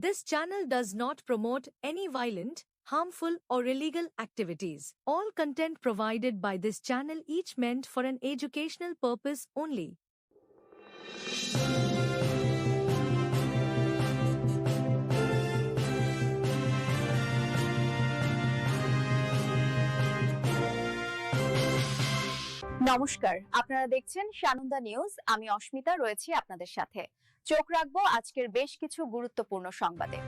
This channel does not promote any violent, harmful, or illegal activities. All content provided by this channel each meant for an educational purpose only. নমস্কার আপনারা দেখছেন Sananda news আমি অস্মিতা রয়েছি আপনাদের সাথে চোখ রাখব আজকের বেশ কিছু গুরুত্বপূর্ণ সংবাদে।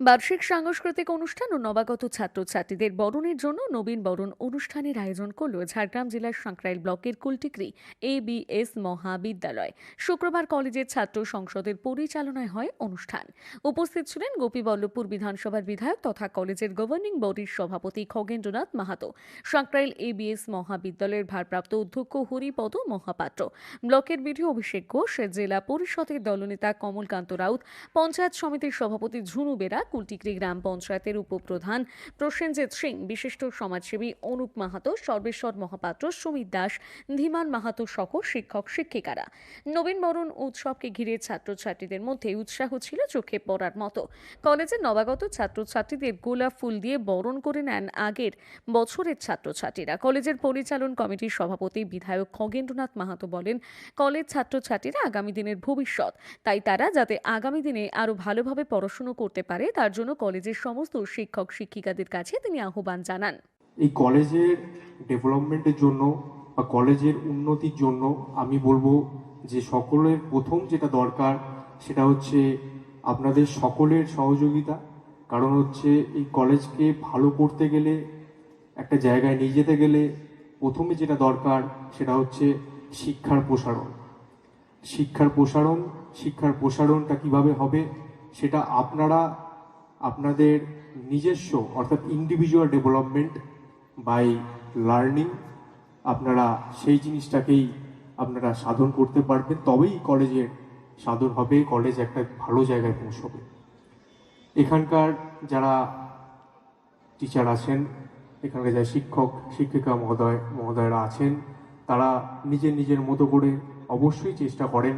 বার্ষিক সাংস্কৃতিক অনুষ্ঠান ও নবাগত ছাত্রছাত্রীদের বরণের জন্য নবীন বরণ অনুষ্ঠানের আয়োজন করল ঝাড়গ্রাম জেলার সাঁকরাইল ব্লকের কুলটিকরি, এ বি এস মহাবিদ্যালয়। শুক্রবার কলেজের ছাত্র সংসদের পরিচালনায় হয় অনুষ্ঠান। উপস্থিত ছিলেন গোপীবল্লভপুর বিধানসভার বিধায়ক তথা কলেজের গভর্নিং বডির সভাপতি Khagendranath Mahato. Sankrail A B S মহাবিদ্যালয়ের ভারপ্রাপ্ত অধ্যক্ষ হরিপদ মহাপাত্র। ব্লকের বিডিও অভিষেক ঘোষ, জেলা পরিষদের দলনেতা কমলকান্ত রাউত, পঞ্চায়েত সমিতির সভাপতি ঝুনু বেরা কুলটিকরি গ্রাম পঞ্চায়েতের উপপ্রধান প্রসেনজিৎ সিং, বিশিষ্ট সমাজসেবী অনুপ মাহাতো, সর্বেশ্বর মহাপাত্র সুমিত দাস, ধীমান মাহাতো সহ শিক্ষক শিক্ষিকারা। নবীন বরণ উৎসবকে ঘিরে ছাত্রছাত্রীদের মধ্যে উৎসাহ ছিল চোখে পড়ার মতো। কলেজের নবাগত ছাত্রছাত্রীদের গোলাপ ফুল দিয়ে বরণ করে নেন আগের বছরের ছাত্রছাত্রীরা। কলেজের পরিচালন কমিটির সভাপতি বিধায়ক খগেন্দ্রনাথ মাহাতো বলেন, কলেজ ছাত্রছাত্রীরা আগামী দিনের ভবিষ্যৎ। তাই তারা যাতে আগামী দিনে আরও ভালোভাবে পড়াশুনো করতে পারে তার জন্য কলেজের সমস্ত শিক্ষক শিক্ষিকাদের কাছে তিনি আহ্বান জানান। এই কলেজের ডেভেলপমেন্টের জন্য বা কলেজের উন্নতির জন্য আমি বলব যে সকলের প্রথম যেটা দরকার সেটা হচ্ছে আপনাদের সকলের সহযোগিতা। কারণ হচ্ছে এই কলেজকে ভালো করতে গেলে, একটা জায়গায় নিয়ে যেতে গেলে প্রথমে যেটা দরকার সেটা হচ্ছে শিক্ষার প্রসারণ। শিক্ষার প্রসারণ, শিক্ষার প্রসারণটা কীভাবে হবে সেটা আপনারা আপনাদের নিজস্ব, অর্থাৎ ইন্ডিভিজুয়াল ডেভেলপমেন্ট বাই লার্নিং আপনারা সেই জিনিসটাকেই আপনারা সাধন করতে পারবেন, তবেই কলেজের সাধন হবে কলেজ একটা ভালো জায়গায় পৌঁছবে। এখানকার যারা টিচার আছেন, এখানকার যারা শিক্ষক, শিক্ষিকা মহোদয়, মহোদয়রা আছেন, তারা নিজের নিজের মতো করে অবশ্যই চেষ্টা করেন,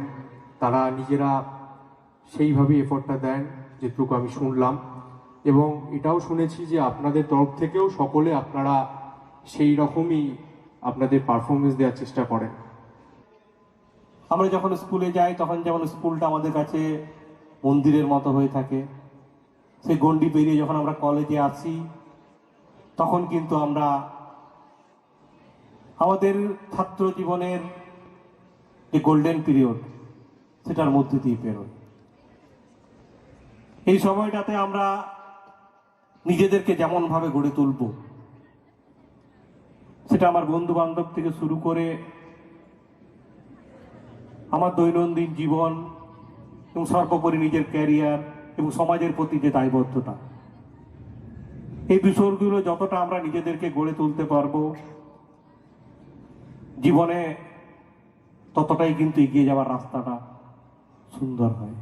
তারা নিজেরা সেইভাবেই এফোর্টটা দেন যেটুকু আমি শুনলাম। এবং এটাও শুনেছি যে আপনাদের তরফ থেকেও সকলে আপনারা সেই রকমই আপনাদের পারফরমেন্স দেওয়ার চেষ্টা করেন। আমরা যখন স্কুলে যাই, তখন যেমন স্কুলটা আমাদের কাছে মন্দিরের মতো হয়ে থাকে। সেই গন্ডি পেরিয়ে যখন আমরা কলেজে আসি, তখন কিন্তু আমরা আমাদের ছাত্র জীবনের যে গোল্ডেন পিরিয়ড সেটার মধ্যে দিয়ে পেরোই এই সময়টাতে আমরা নিজেদেরকে যেমনভাবে গড়ে তুলব, সেটা আমার বন্ধু বান্ধব থেকে শুরু করে আমার দৈনন্দিন জীবন এবং সর্বোপরি নিজের ক্যারিয়ার এবং সমাজের প্রতি যে দায়বদ্ধতা, এই বিষয়গুলো যতটা আমরা নিজেদেরকে গড়ে তুলতে পারব, জীবনে ততটাই কিন্তু এগিয়ে যাওয়ার রাস্তাটা সুন্দর হয়।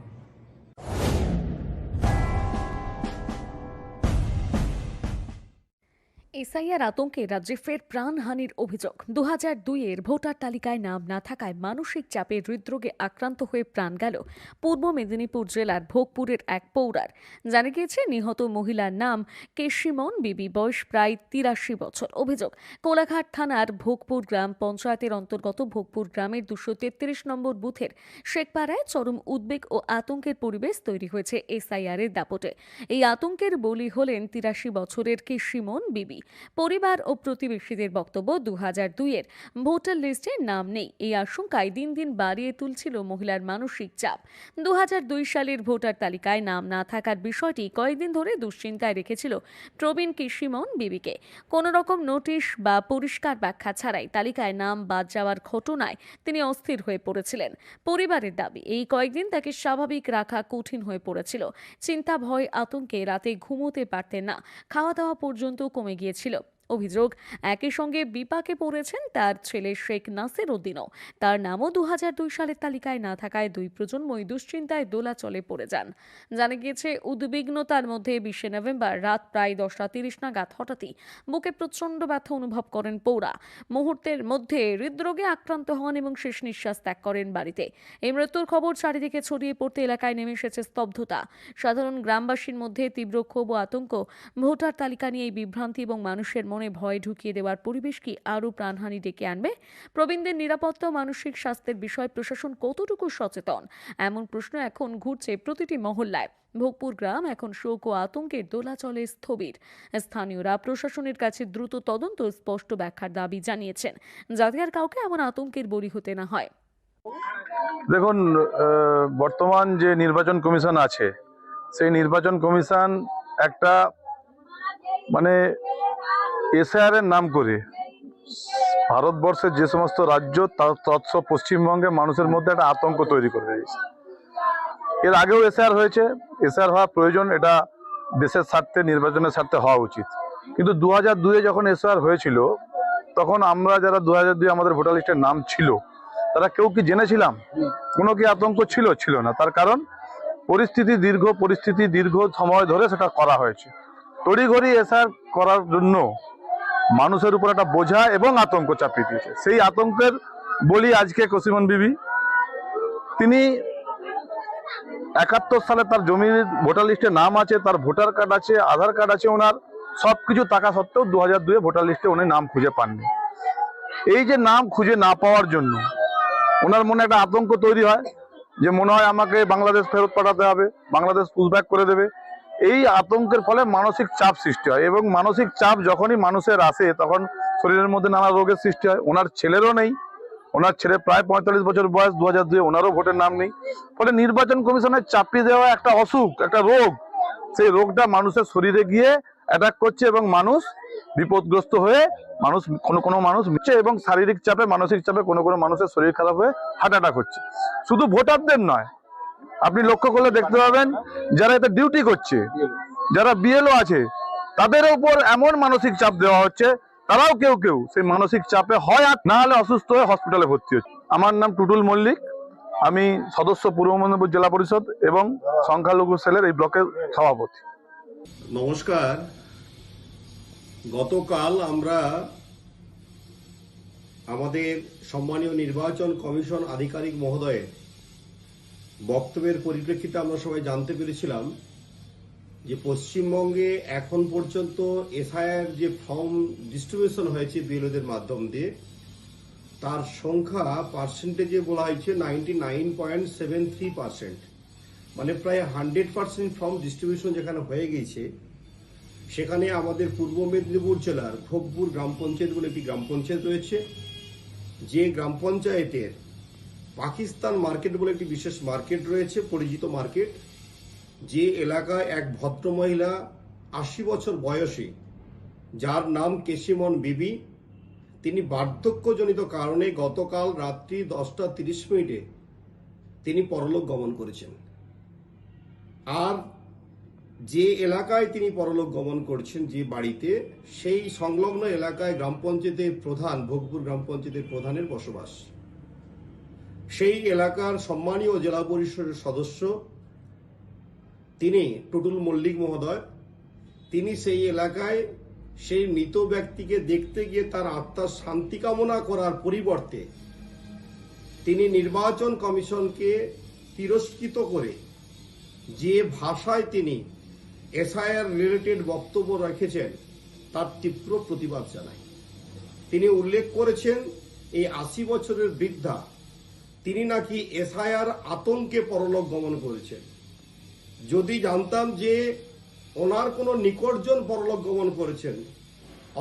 এসআইআর আতঙ্কে রাজ্যে ফের প্রাণহানির অভিযোগ। দু হাজার দুইয়ের ভোটার তালিকায় নাম না থাকায় মানসিক চাপে হৃদরোগে আক্রান্ত হয়ে প্রাণ গেল পূর্ব মেদিনীপুর জেলার ভোগপুরের এক পৌরার। জানা গিয়েছে, নিহত মহিলার নাম কেশিমন বিবি, বয়স প্রায় তিরাশি বছর। অভিযোগ, কোলাঘাট থানার ভোগপুর গ্রাম পঞ্চায়েতের অন্তর্গত ভোগপুর গ্রামের দুশো তেত্রিশ নম্বর বুথের শেখপাড়ায় চরম উদ্বেগ ও আতঙ্কের পরিবেশ তৈরি হয়েছে এসআইআর এর দাপটে। এই আতঙ্কের বলি হলেন তিরাশি বছরের কেশিমন বিবি। পরিবার ও প্রতিবেশীদের বক্তব্য দু হাজার দুইয়ের। ভোটার লিস্টে নাম নেই। এই আশঙ্কায় দিন দিন বাড়িয়ে তুলছিল মহিলার মানসিক চাপ। দু হাজার দুই সালের ভোটার তালিকায় নাম না থাকার বিষয়টি কয়েকদিন ধরে দুশ্চিন্তায় রেখেছিল প্রবীণ কৃষিমন বিবিকে। কোনো রকম নোটিশ বা পরিষ্কার ব্যাখ্যা ছাড়াই তালিকায় নাম বাদ যাওয়ার ঘটনায় তিনি অস্থির হয়ে পড়েছিলেন। পরিবারের দাবি, এই কয়েকদিন তাকে স্বাভাবিক রাখা কঠিন হয়ে পড়েছিল। চিন্তা, ভয়, আতঙ্কে রাতে ঘুমোতে পারতেন না। খাওয়া দাওয়া পর্যন্ত কমে ছিল অভিযোগ। একই সঙ্গে বিপাকে পড়েছেন তার ছেলে শেখ নাসির উদ্দিনও। তার নামও দু সালের তালিকায় না থাকায় দুই প্রজন্মই দুশ্চিন্তায় দোলাচলে পড়ে যান। জানা গিয়েছে উদ্বিগ্নতার মধ্যে বিশে নভেম্বর রাত প্রায় দশটা তিরিশ নাগাদ হঠাৎই বুকে প্রচণ্ড ব্যথা অনুভব করেন পৌরা। মুহূর্তের মধ্যে হৃদরোগে আক্রান্ত হন এবং শেষ নিঃশ্বাস ত্যাগ করেন বাড়িতে। এই মৃত্যুর খবর চারিদিকে ছড়িয়ে পড়তে এলাকায় নেমে এসেছে স্তব্ধতা। সাধারণ গ্রামবাসীর মধ্যে তীব্র ক্ষোভ ও আতঙ্ক। ভোটার তালিকা নিয়ে এই বিভ্রান্তি এবং মানুষের মনে ভয় ঢুকিয়ে দেওয়ার পরিবেশ কি আরও প্রাণহানি ডেকে আনবে? প্রবীণদের নিরাপত্তা মানসিক স্বাস্থ্যের বিষয়ে প্রশাসন কতটুকু সচেতন? এমন প্রশ্ন এখন ঘুরছে প্রতিটি মহল্লায়। ভোগপুর গ্রাম এখন শোক ও আতঙ্কের দোলাচলে স্থবির। স্থানীয়রা প্রশাসনের কাছে দ্রুত তদন্ত স্পষ্ট ব্যাখ্যার দাবি জানিয়েছেন। যাতে আর কাউকে এমন আতঙ্কের বলি হতে না হয়। দেখুন বর্তমান যে নির্বাচন কমিশন আছে, সেই নির্বাচন কমিশন একটা মানে এসআর এর নাম করে। ভারতবর্ষের যে সমস্ত রাজ্য তৎস পশ্চিমবঙ্গে মানুষের মধ্যে একটা আতঙ্ক তৈরি করে দিয়েছে। এর আগেও এসআর হয়েছে। এসআর হওয়া প্রয়োজন এটা দেশের স্বার্থে, নির্বাচনের স্বার্থে হওয়া উচিত। কিন্তু দু হাজার দুয়ে যখন এসআর হয়েছিল, তখন আমরা যারা দু হাজার দুই আমাদের ভোটার লিস্টের নাম ছিল, তারা কেউ কি জেনেছিলাম? কোনো কি আতঙ্ক ছিল? ছিল না। তার কারণ, পরিস্থিতি দীর্ঘ পরিস্থিতি দীর্ঘ সময় ধরে সেটা করা হয়েছে। তড়িঘড়ি এসআর করার জন্য মানুষের উপর একটা বোঝা এবং আতঙ্ক চাপিয়ে দিয়েছে সেই আতঙ্কের বলি আজকে কসিমন বিবি। তিনি একাত্তর সালে তার জমির ভোটার লিস্টে নাম আছে, তার ভোটার কার্ড আছে, আধার কার্ড আছে ওনার সব কিছু থাকা সত্ত্বেও দু হাজার দুয়ে ভোটার লিস্টে উনি নাম খুঁজে পাননি। এই যে নাম খুঁজে না পাওয়ার জন্য ওনার মনে একটা আতঙ্ক তৈরি হয় যে মনে হয় আমাকে বাংলাদেশ ফেরত পাঠাতে হবে, বাংলাদেশ পুশব্যাক করে দেবে। এই আতঙ্কের ফলে মানসিক চাপ সৃষ্টি হয় এবং মানসিক চাপ যখনই মানুষের আসে, তখন শরীরের মধ্যে নানা রোগের সৃষ্টি হয়। ওনার ছেলেরও নেই। ওনার ছেলে প্রায় পঁয়তাল্লিশ বছর বয়স দু হাজার দুয়ে ওনারও ভোটের নাম নেই। ফলে নির্বাচন কমিশনের চাপিয়ে দেওয়া একটা অসুখ, একটা রোগ, সেই রোগটা মানুষের শরীরে গিয়ে অ্যাটাক করছে এবং মানুষ বিপদগ্রস্ত হয়ে মানুষ, কোনো কোনো মানুষ মিশছে এবং শারীরিক চাপে, মানসিক চাপে কোনো কোনো মানুষের শরীর খারাপ হয়ে হার্ট অ্যাটাক হচ্ছে। শুধু ভোটারদের নয় আপনি লক্ষ্য করলে দেখতে পাবেন, যারা এতে ডিউটি করছে, যারা বিএলও আছে তাদের উপর এমন মানসিক চাপ দেওয়া হচ্ছে, তারাও কেউ কেউ সেই মানসিক চাপে হয় আর না হলে অসুস্থ হয়ে হসপিটালে ভর্তি হচ্ছে। আমার নাম টুটুল মল্লিক, আমি সদস্য পূর্ব মেদিনীপুর জেলা পরিষদ এবং সংখ্যালঘু সেলের এই ব্লকের সভাপতি। নমস্কার। গতকাল আমরা আমাদের সম্মানীয় নির্বাচন কমিশন আধিকারিক মহোদয়ের বক্তব্যের পরিপ্রেক্ষিতে আমরা সবাই জানতে পেরেছিলাম যে পশ্চিমবঙ্গে এখন পর্যন্ত এসআইআর যে ফর্ম ডিস্ট্রিবিউশন হয়েছে বিএলওদের মাধ্যম দিয়ে, তার সংখ্যা পার্সেন্টেজে বলা হয়েছে ninety nine point seven three percent মানে প্রায় হান্ড্রেড পার্সেন্ট ফর্ম ডিস্ট্রিবিউশন যেখানে হয়ে গেছে সেখানে আমাদের পূর্ব মেদিনীপুর জেলার ভোগপুর গ্রাম পঞ্চায়েত বলে একটি গ্রাম পঞ্চায়েত রয়েছে। যে গ্রাম পঞ্চায়েতের পাকিস্তান মার্কেট বলে একটি বিশেষ মার্কেট রয়েছে, পরিচিত মার্কেট। যে এলাকায় এক ভদ্রমহিলা আশি বছর বয়সী, যার নাম কেশিমন বিবি, তিনি বার্ধক্যজনিত কারণে গতকাল রাত্রি দশটা তিরিশ মিনিটে তিনি পরলোক গমন করেছেন। আর যে এলাকায় তিনি পরলোক গমন করছেন, যে বাড়িতে, সেই সংলগ্ন এলাকায় গ্রাম পঞ্চায়েতের প্রধান, ভোগপুর গ্রাম পঞ্চায়েতের প্রধানের বসবাস। সেই এলাকার সম্মানীয় জেলা পরিষদের সদস্য, তিনি টুটুল মল্লিক মহোদয়। তিনি সেই এলাকায় সেই মৃত ব্যক্তিকে দেখতে গিয়ে তার আত্মার শান্তি কামনা করার পরিবর্তে তিনি নির্বাচন কমিশনকে তিরস্কৃত করে যে ভাষায় তিনি এসআইআর রিলেটেড বক্তব্য রেখেছেন, তার তীব্র প্রতিবাদ জানায়। তিনি উল্লেখ করেছেন, এই আশি বছরের বৃদ্ধা তিনি নাকি এসআইআর আতঙ্কে পরলোক গমন করেছেন। যদি জানতাম যে ওনার কোনো নিকটজন পরলোক গমন করেছেন,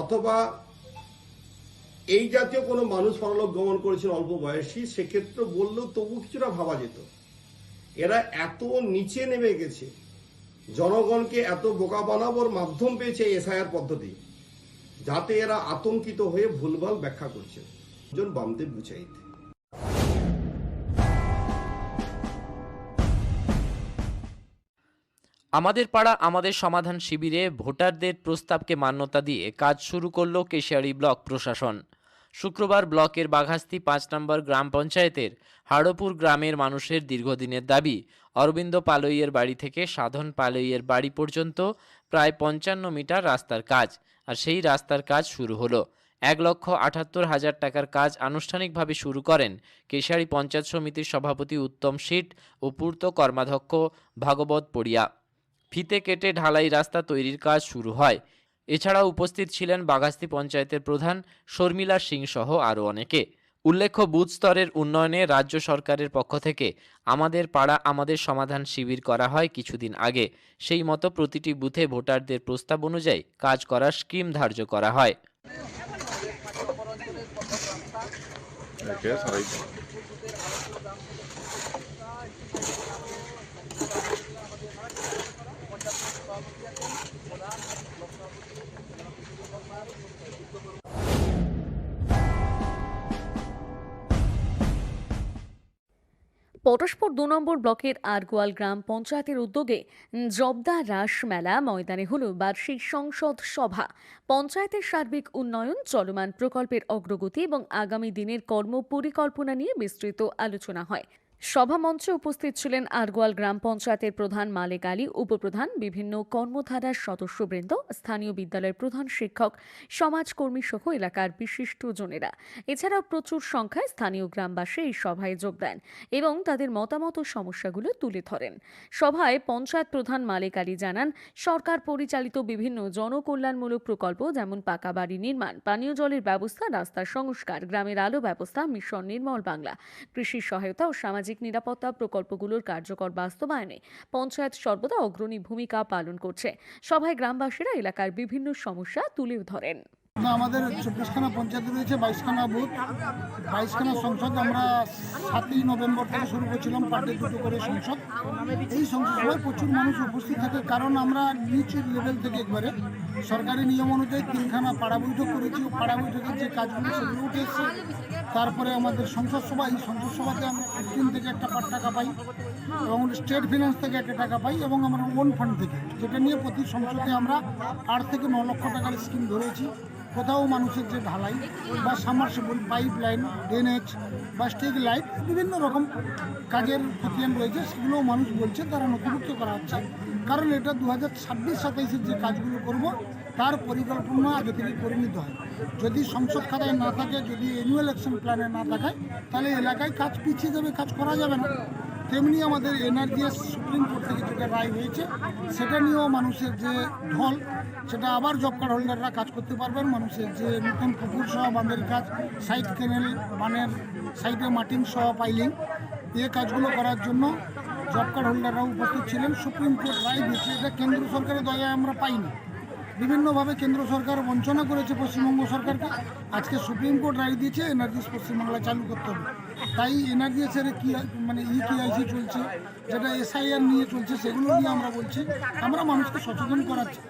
অথবা এই জাতীয় কোনো মানুষ পরলোক গমন করেছেন অল্প বয়সী, সেক্ষেত্রে বললেও তবু কিছুটা ভাবা যেত। এরা এত নিচে নেমে গেছে, জনগণকে এত বোকা বানানোর মাধ্যম পেয়েছে এসআইআর পদ্ধতি, যাতে এরা আতঙ্কিত হয়ে ভুলভাল ব্যাখ্যা করছে। একজন বামদেব বুচাইত আমাদের পাড়া আমাদের সমাধান শিবিরে ভোটারদের প্রস্তাবকে মান্যতা দিয়ে কাজ শুরু করল কেশিয়ারি ব্লক প্রশাসন। শুক্রবার ব্লকের বাঘাস্তি পাঁচ নম্বর গ্রাম পঞ্চায়েতের হাড়পুর গ্রামের মানুষের দীর্ঘদিনের দাবি, অরবিন্দ পালইয়ের বাড়ি থেকে সাধন পালইয়ের বাড়ি পর্যন্ত প্রায় পঞ্চান্ন মিটার রাস্তার কাজ, আর সেই রাস্তার কাজ শুরু হলো। এক লক্ষ আটাত্তর হাজার টাকার কাজ আনুষ্ঠানিকভাবে শুরু করেন কেশারি পঞ্চায়েত সমিতির সভাপতি উত্তম শীট ও পূর্ত কর্মাধ্যক্ষ ভাগবত পড়িয়া। ফিতে কেটে ঢালাই রাস্তা তৈরির কাজ শুরু হয়। এছাড়াও উপস্থিত ছিলেন বাগাস্তি পঞ্চায়েতের প্রধান শর্মিলা সিং সহ আরও অনেকে। উল্লেখ্য, বুথ স্তরের উন্নয়নে রাজ্য সরকারের পক্ষ থেকে আমাদের পাড়া আমাদের সমাধান শিবির করা হয় কিছুদিন আগে। সেই মতো প্রতিটি বুথে ভোটারদের প্রস্তাব অনুযায়ী কাজ করার স্কিম ধার্য করা হয়। পরস্পর দু নম্বর ব্লকের আরগোয়াল গ্রাম পঞ্চায়েতের উদ্যোগে জবদা রাস মেলা ময়দানে হল বার্ষিক সংসদ সভা। পঞ্চায়েতের সার্বিক উন্নয়ন, চলমান প্রকল্পের অগ্রগতি এবং আগামী দিনের কর্ম পরিকল্পনা নিয়ে বিস্তৃত আলোচনা হয়। সভা মঞ্চে উপস্থিত ছিলেন আরগোয়াল গ্রাম পঞ্চায়েতের প্রধান মালেক আলী, উপপ্রধান বিভিন্ন কর্মধারার সদস্যবৃন্দ, স্থানীয় বিদ্যালয়ের প্রধান শিক্ষক, সমাজকর্মী সহ এলাকার বিশিষ্টজনেরা এছাড়াও প্রচুর সংখ্যায় স্থানীয় গ্রামবাসী এই সভায় যোগ দেন এবং তাদের মতামত ও সমস্যাগুলো তুলে ধরেন। সভায় পঞ্চায়েত প্রধান মালেক আলী জানান, সরকার পরিচালিত বিভিন্ন জনকল্যাণমূলক প্রকল্প যেমন পাকা বাড়ি নির্মাণ, পানীয় জলের ব্যবস্থা, রাস্তার সংস্কার, গ্রামের আলো ব্যবস্থা, মিশন নির্মল বাংলা, কৃষি সহায়তা ও সামাজিক নিরাপত্তা প্রকল্পগুলোর কার্যকর বাস্তবায়নে পঞ্চায়েত সর্বদা অগ্রণী ভূমিকা পালন করছে। সভায় গ্রামবাসীরা এলাকার বিভিন্ন সমস্যা তুলে ধরেন। আমাদের চব্বিশখানা পঞ্চায়েত রয়েছে বাইশখানা বুথ। বাইশখানা সংসদ, আমরা সাতই নভেম্বর থেকে শুরু করছিলাম পার্টি দুটো করে সংসদ। এই সংসদ সভায় প্রচুর মানুষ উপস্থিত থাকে, কারণ আমরা নিচ লেভেল থেকে একবারে। সরকারি নিয়ম অনুযায়ী তিনখানা পাড়া বৈঠক করেছি পাড়া বৈঠকের যে কাজগুলো সেগুলো উঠে তারপরে আমাদের সংসদ সভা, এই সংসদ সভাতে আমরা ফিফটিন থেকে একটা পার টাকা পাই এবং স্টেট ফিনান্স থেকে একটা টাকা পাই এবং আমরা ওন ফান্ড থেকে, যেটা নিয়ে প্রতি সংসদে আমরা আট থেকে ন লক্ষ টাকার স্কিম ধরেছি। কোথাও মানুষের যে ঢালাই বা সাবমার্সিবল পাইপ লাইন ড্রেনেজ বা স্ট্রিট লাইট, বিভিন্ন রকম কাজের খতিয়ান রয়েছে, সেগুলোও মানুষ বলছে তারা নথিভুক্ত করা হচ্ছে। কারণ এটা দু হাজার ছাব্বিশ সাতাইশের যে কাজগুলো করব তার পরিকল্পনা করে নিতে হয়। যদি সংসদ খাতায় না থাকে, যদি অ্যানুয়াল অ্যাকশন প্ল্যানে না থাকে, তাহলে এলাকায় কাজ পিছিয়ে যাবে, কাজ করা যাবে না। তেমনি আমাদের এনআরজিএস সুপ্রিম কোর্ট থেকে যেটা রায় হয়েছে, সেটা নিয়েও মানুষের যে ঢল, সেটা আবার জব কার্ড হোল্ডাররা কাজ করতে পারবেন। মানুষের যে নতুন পুকুর সহ বাঁধের কাজ সাইড কেনেল বানের সাইডে মাটিং সহ পাইলিং এ কাজগুলো করার জন্য জব কার্ড হোল্ডাররাও উপস্থিত ছিলেন। সুপ্রিম কোর্ট রায় দিয়েছে, এটা কেন্দ্র সরকারের দয়া আমরা পাইনি। বিভিন্নভাবে কেন্দ্র সরকার বঞ্চনা করেছে পশ্চিমবঙ্গ সরকারকে। আজকে সুপ্রিম কোর্ট রায় দিয়েছে এনআরজিএস পশ্চিমবাংলা চালু করতে হবে। তাই এনআরজিএসের কি মানে ই কেআইসি চলছে, যেটা এসআইআর নিয়ে চলছে, সেগুলো নিয়ে আমরা বলছি। আমরা মানুষকে সচেতন করাচ্ছি,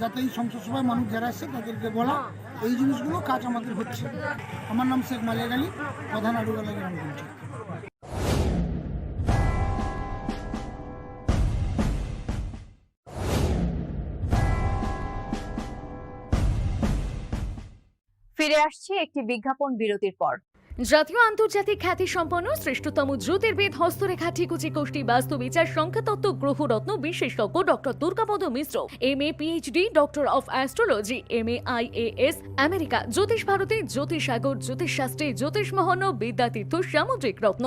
যাতে এই সংসদ সভায় মানুষ যারা আসছে তাদেরকে বলা, এই জিনিসগুলো কাজ আমাদের হচ্ছে। আমার নাম শেখ মালিক আলী, প্রধান আড়ুগালা গ্রাম পঞ্চায়েত। ফিরে আসছি একটি বিজ্ঞাপন বিরতির পর। জাতীয় আন্তর্জাতিক খ্যাতি সম্পন্ন শ্রেষ্ঠতম জ্যোতির্বিদ হস্তরেখা ঠিকুচি কোষ্ঠী বাস্তু বিচার সংখ্যাতত্ত্ব গ্রহরত্ন বিশেষজ্ঞ doctor Durgapada Mishra M A PhD, doctor of astrology M A I S America, জ্যোতিষ ভারতী জ্যোতিষ সাগর জ্যোতিষ শাস্ত্রী জ্যোতিষ মহন বিদ্যাতীর্থ, সামুদ্রিক রত্ন।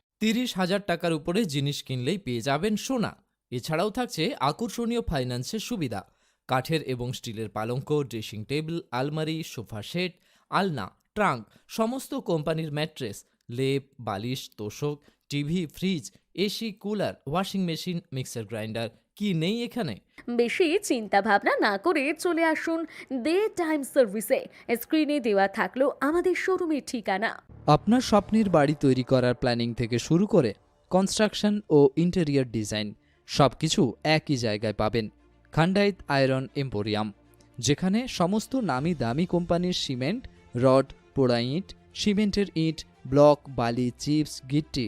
তিরিশ হাজার টাকার উপরে জিনিস কিনলেই পেয়ে যাবেন সোনা। এছাড়াও থাকছে আকর্ষণীয় ফাইন্যান্সের সুবিধা। কাঠের এবং স্টিলের পালঙ্ক, ড্রেসিং টেবিল, আলমারি, সোফা সেট, আলনা, ট্রাঙ্ক, সমস্ত কোম্পানির ম্যাট্রেস, লেপ, বালিশ, তোষক, TV, fridge, AC, cooler, washing machine, mixer grinder কি নেই এখানে? বেশি চিন্তা ভাবনা না করে চলে আসুন দে টাইম সার্ভিসে। স্ক্রিনে দেওয়া থাকল আমাদের শোরুমের ঠিকানা। আপনার স্বপ্নের বাড়ি তৈরি করার প্ল্যানিং থেকে শুরু করে কনস্ট্রাকশন ও ইন্টেরিয়র ডিজাইন সব কিছু একই জায়গায় পাবেন। খান্ডাইত আয়রন এম্পোরিয়াম যেখানে সমস্ত নামি দামি কোম্পানির সিমেন্ট রড পোড়া ইট সিমেন্টের ইট ব্লক বালি চিপস গিট্টি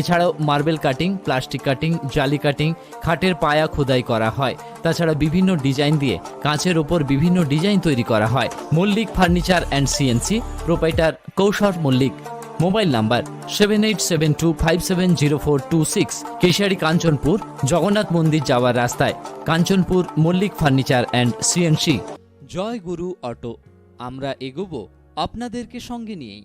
এছাড়াও মার্বেল কাটিং, প্লাস্টিক কাটিং, জালি কাটিং, খাটের পায়া খোদাই করা হয়। তাছাড়া বিভিন্ন ডিজাইন দিয়ে কাঁচের ওপর বিভিন্ন ডিজাইন তৈরি করা হয়। Mallick furniture and CNC, proprietor Kaushar Mallick. Mobile number seven eight seven two five seven zero four two six Keshiary Kanchanpur, Jagannath মন্দির যাওয়ার রাস্তায়। Kanchanpur Mallick furniture and CNC. Joy Guru auto, আমরা এগোবো আপনাদেরকে সঙ্গে নিয়েই।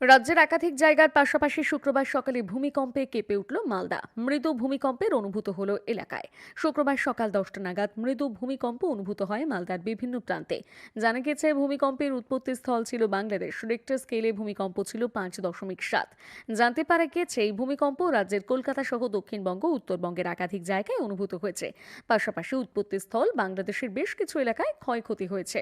রাজ্যের একাধিক জায়গার পাশাপাশি শুক্রবার সকালে ভূমিকম্পে কেঁপে উঠল মালদা। মৃদু ভূমিকম্পের অনুভূত হলো এলাকায়। শুক্রবার সকাল দশটা নাগাদ মৃদু ভূমিকম্প অনুভূত হয় মালদার বিভিন্ন প্রান্তে। জানা গেছে, ভূমিকম্পের উৎপত্তি স্থল ছিল বাংলাদেশ। রিক্টার স্কেলে ভূমিকম্প ছিল পাঁচ দশমিক সাত। জানতে পারা গিয়েছে, এই ভূমিকম্প রাজ্যের কলকাতা সহ দক্ষিণবঙ্গ, উত্তরবঙ্গের একাধিক জায়গায় অনুভূত হয়েছে। পাশাপাশি উৎপত্তি স্থল বাংলাদেশের বেশ কিছু এলাকায় ক্ষয়ক্ষতি হয়েছে।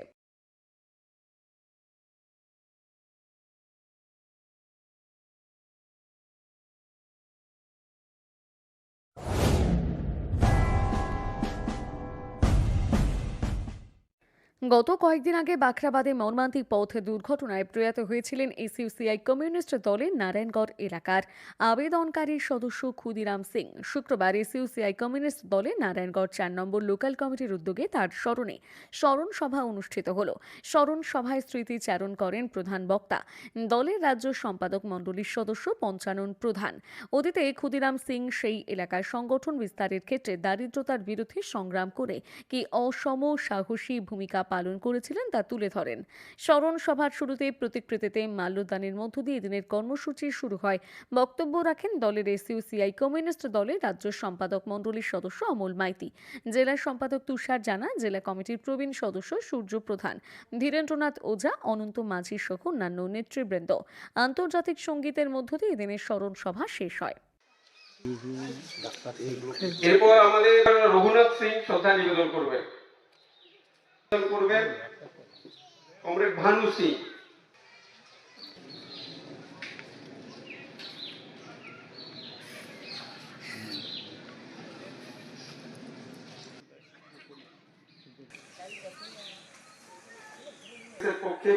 গত কয়েকদিন আগে বাখরাবাদে মর্মান্তিক পথ দুর্ঘটনায় প্রয়াত হয়েছিলেন এসইউসিআই কমিউনিস্ট দলের নারায়ণগড় এলাকার আবেদনকারী সদস্য ক্ষুদিরাম সিং। শুক্রবার এসইউসিআই কমিউনিস্ট দলের নারায়ণগড় চার নম্বর লোকাল কমিটির উদ্যোগে তার স্মরণে স্মরণ সভা অনুষ্ঠিত হল। স্মরণ সভায় স্মৃতিচারণ করেন প্রধান বক্তা। দলের রাজ্য সম্পাদক মণ্ডলীর সদস্য পঞ্চানন প্রধান। অতীতে ক্ষুদিরাম সিং সেই এলাকার সংগঠন বিস্তারের ক্ষেত্রে দারিদ্রতার বিরুদ্ধে সংগ্রাম করে কি অসম সাহসী ভূমিকা পালন করেছিলেন তা তুলে ধরেন। স্মরণ সভার শুরুতে প্রতিকৃতিতে মাল্যদানের মধ্য দিয়ে দিনের কর্মসূচি শুরু হয়। বক্তব্য রাখেন দলের এসইউসিআই কমিউনিস্ট দলের রাজ্য সম্পাদক মণ্ডলীর সদস্য অমল মাইতি। জেলা সম্পাদক তুষার জানা, জেলা কমিটির প্রবীণ সদস্য সূর্য প্রধান, ধীরেন্দ্রনাথ ওঝা, অনন্ত মাঝি সহ অন্যান্য নেতৃবৃন্দ। আন্তর্জাতিক সঙ্গীতের মধ্য দিয়ে এদিনের স্মরণ সভা শেষ হয়। এরপর আমাদের রঘুনাথ সিং শ্রদ্ধা নিবেদন করবেন। করবেন। কমরেড ভানু সিং পক্ষে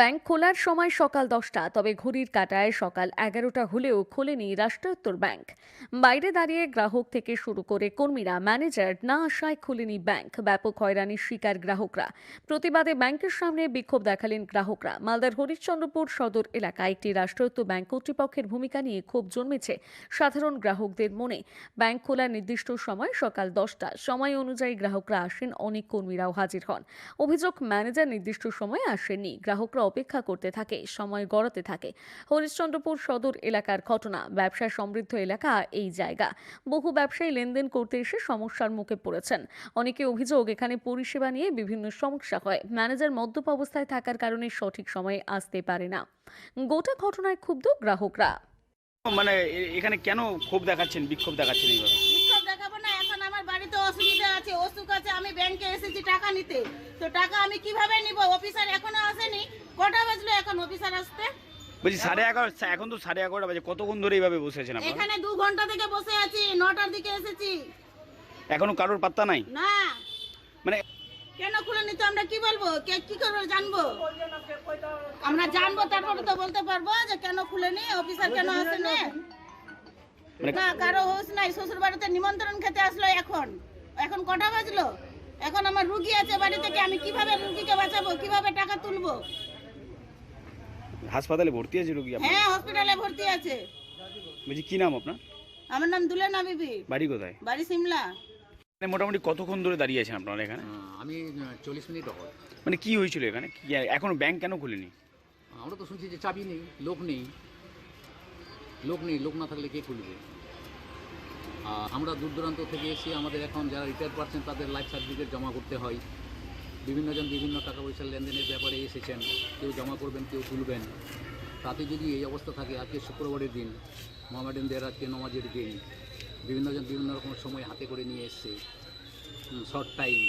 ব্যাংক খোলার সময় সকাল দশটা, তবে ঘড়ির কাটায় সকাল এগারোটা হলেও খোলেনি রাষ্ট্রায়ত্তর ব্যাংক। বাইরে দাঁড়িয়ে গ্রাহক থেকে শুরু করে কর্মীরা, ম্যানেজার না আসায় খোলেনি ব্যাংক। ব্যাপক হয়রানির শিকার গ্রাহকরা। প্রতিবাদে ব্যাংকের সামনে বিক্ষোভ দেখালেন গ্রাহকরা। মালদার হরিশ্চন্দ্রপুর সদর এলাকায় একটি রাষ্ট্রায়ত্ত ব্যাংক কর্তৃপক্ষের ভূমিকা নিয়ে ক্ষোভ জন্মেছে সাধারণ গ্রাহকদের মনে। ব্যাংক খোলার নির্দিষ্ট সময় সকাল দশটা, সময় অনুযায়ী গ্রাহকরা আসেন, অনেক কর্মীরাও হাজির হন। অভিযোগ ম্যানেজার নির্দিষ্ট সময়ে আসেননি। গ্রাহকরা অপেক্ষা করতে থাকে, সময় গড়াতে থাকে। হরিশ্চন্দ্রপুর সদর এলাকার ঘটনা ব্যবসা সমৃদ্ধ এলাকা এই জায়গা। বহু ব্যবসায়ী লেনদেন করতে এসে সমস্যার মুখে পড়েছেন। অনেকে অভিযোগ, এখানে পরিষেবা নিয়ে বিভিন্ন সমস্যা হয়। ম্যানেজার মদ্যপ অবস্থায় থাকার কারণে সঠিক সময়ে আসতে পারে না। গোটা ঘটনায় ক্ষুব্ধ গ্রাহকরা। মানে এখানে কেন ক্ষোভ দেখাচ্ছেন, বিক্ষোভ দেখাচ্ছেন এইভাবে বিক্ষোভ দেখাবো না এখন আমার বাড়িতে অসুবিধা আছে অসুখ আছে আমি ব্যাংকে এসেছি টাকা নিতে। তো টাকা আমি কীভাবে নিব? অফিসার এখনও আসেনি। কটা বাজলো এখন অফিসার আসতে? বলছি সাড়ে এগারো এখন তো সাড়ে এগারোটা বাজে। কতক্ষণ ধরে এইভাবে বসে এখানে দু ঘণ্টা থেকে বসে আছি নটার দিকে এসেছি। এখনও কারোর পাত্তা নাই? না। মানে কেন খুলেনি তো আমরা কি বলব? কে কি করব জানব? আমরা জানব তারপরে তো বলতে পারব যে কেন খুলেনি অফিসার কেন আসেনি। মানে- না কারও হোস নাই শ্বশুর বাড়িতে নিমন্ত্রণ খেতে আসলো এখন। এখন কটা বাজলো? এখন আমার রুগী আছে বাড়ি থেকে আমি কীভাবে রুগীকে বাঁচাবো? কীভাবে টাকা তুলবো? হাসপাতালে ভর্তি আছে রুগী হ্যাঁ হসপিটালে ভর্তি আছে। বলছি কি নাম আপনার? আমার নাম দুলেনা বিবি। বাড়ি কোথায়? বাড়ি সিমলা। মানে মোটামুটি কতক্ষণ ধরে দাঁড়িয়ে আছেন আপনারা এখানে? আমি চল্লিশ মিনিট হবে মানে কি হয়েছিল এখানে? কি এখনও ব্যাংক কেন খুলেনি? আমরা তো শুনছি যে চাবি নেই লোক নেই। লোক নেই লোক না থাকলে কে খুলবে? আমরা দূর দূরান্ত থেকে এসে আমাদের এখন যারা রিটায়ার পারছেন তাদের লাইফ সার্টিফিকেট জমা করতে হয়। বিভিন্নজন বিভিন্ন টাকা পয়সার লেনদেনের ব্যাপারে এসেছেন। কেউ জমা করবেন কেউ তুলবেন। তাতে যদি এই অবস্থা থাকে আজকে শুক্রবারের দিন মোহামেডানদের আজকে নমাজের দিন বিভিন্নজন বিভিন্ন রকম সময় হাতে করে নিয়ে এসছে। শর্ট টাইম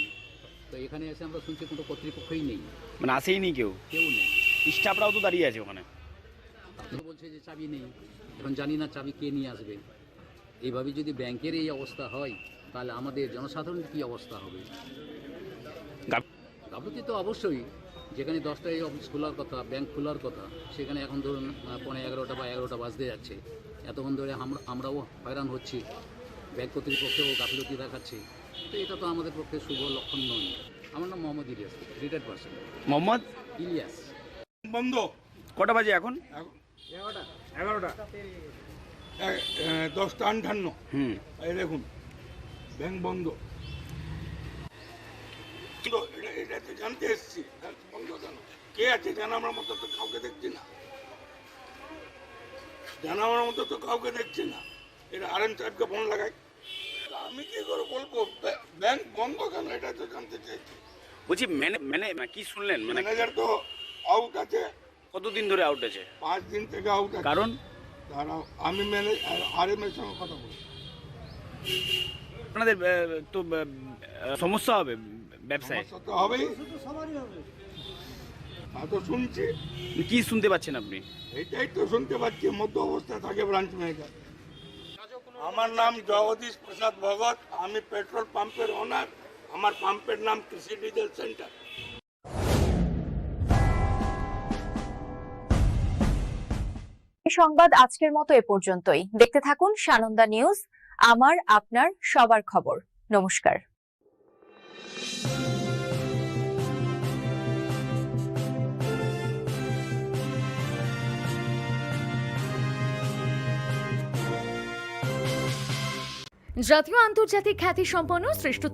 তো এখানে এসে আমরা শুনছি কোনো কর্তৃপক্ষই নেই। মানে আসেইনি কেউ? কেউ নেই। স্টাফরাও তো দাঁড়িয়ে আছে ওখানে। বলছে যে চাবি নেই। এখন জানি না চাবি কে নিয়ে আসবে। এইভাবে যদি ব্যাংকের এই অবস্থা হয় তাহলে আমাদের জনসাধারণের কী অবস্থা হবে? গাফলতি তো অবশ্যই যেখানে দশটায় অফিস খোলার কথা ব্যাংক খোলার কথা সেখানে এখন ধরুন আহ, পৌনে এগারোটা বা এগারোটা বাজতে যাচ্ছে। এতক্ষণ ধরে আমরা আমরাও হয়রান হচ্ছি ব্যাংক কর্তৃপক্ষেও গাফিলতি দেখাচ্ছে। তো এটা তো আমাদের পক্ষে শুভ লক্ষণ নয়। আমার নাম মোহাম্মদ ইলিয়াস রিটায়ার্ড পার্সন মোহাম্মদ? ইলিয়াস। বন্ধ। কটা বাজে এখন? এগারোটা। এগারোটা। দশটা আটান্ন। হুম। এই দেখুন ব্যাংক বন্ধ। এটা তো জানতে এসছি। বন্ধ কেন? কে আছে জানাবার মতো তো কাউকে দেখছি না। জানাবার মতো তো কাউকে দেখছি না। এটা আর এম সাহেবকে ফোন লাগাই। আমি কি করে বলব? ব্যাংক- বন্ধ কেন? এটা তো জানতে চাইছি। বলছি মানে কি শুনলেন? মানে ম্যানেজার তো আউট আছে। কতদিন ধরে আউট আছে? পাঁচ দিন থেকে আউট কারণ? দাঁড়াও আমি ম্যানেজ আর এম এর সঙ্গে কথা বলব। আপনাদের তো সমস্যা হবে ব্যবসায়? সমস্যা তো হবেই। তা তো শুনছি। কি শুনতে পাচ্ছেন আপনি? এটাই তো শুনতে পাচ্ছি মধ্য অবস্থায় থাকে ব্রাঞ্চ ম্যানেজার। আমার নাম জগদীশ প্রসাদ ভগত আমি পেট্রোল পাম্পের ওনার। আমার পাম্পের নাম কৃষি ডিজেল সেন্টার। সংবাদ আজকের মতো এ পর্যন্তই। দেখতে থাকুন সানন্দা নিউজ, আমার, আপনার, সবার খবর। নমস্কার। জাতীয় আন্তর্জাতিক খ্যাতি সম্পন্ন শ্রেষ্ঠ